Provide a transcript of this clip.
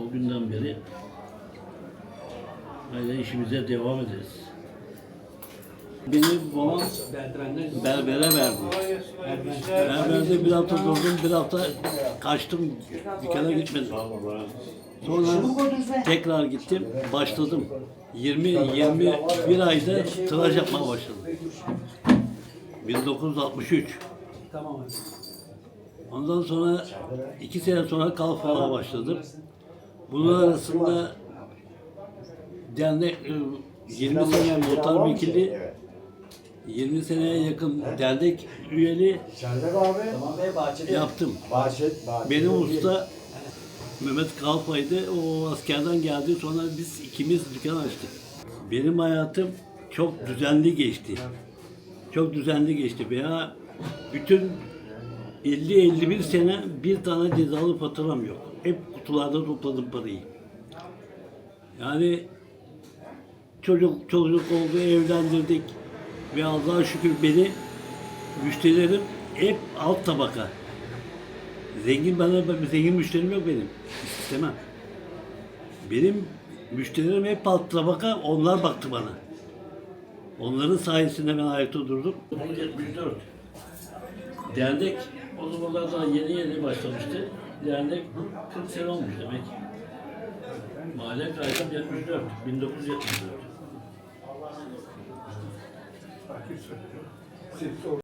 O günden beri aynen işimize devam ederiz. Beni babam berbere verdi. Berberde bir hafta durdum, bir hafta kaçtım, dükkana gitmedim. Sonra tekrar gittim, başladım. 20 21 ayda tıraş yapmaya başladım. 1963. Ondan sonra iki sene sonra kalfaya başladım. Bunun arasında dernek e, 20 sene muhtar vekili, 20 seneye yakın dernek üyeli Serdar abi. Tamam Bey bahçede. yaptım. Bahçet, bahçet. Benim usta Mehmet Kalfay'dı. O askerden geldi. Sonra biz ikimiz dükkan açtık. Benim hayatım çok düzenli geçti. Çok düzenli geçti. Veya bütün 50-51 sene bir tane cezalı faturam yok. Hep kutularda topladım parayı. Yani çocuk çocuk oldu, evlendirdik ve Allah'a şükür beni müşterilerim hep alt tabaka. Zengin bana zengin müşterim yok benim. İstemem. Benim müşterilerim hep alt tabaka, onlar baktı bana. Onların sayesinde ben ayakta durdum. 1974. Dernek o zamanlar daha yeni yeni başlamıştı. Dernek 40 sene olmuş demek. Mahalle kaydım 74, 1974.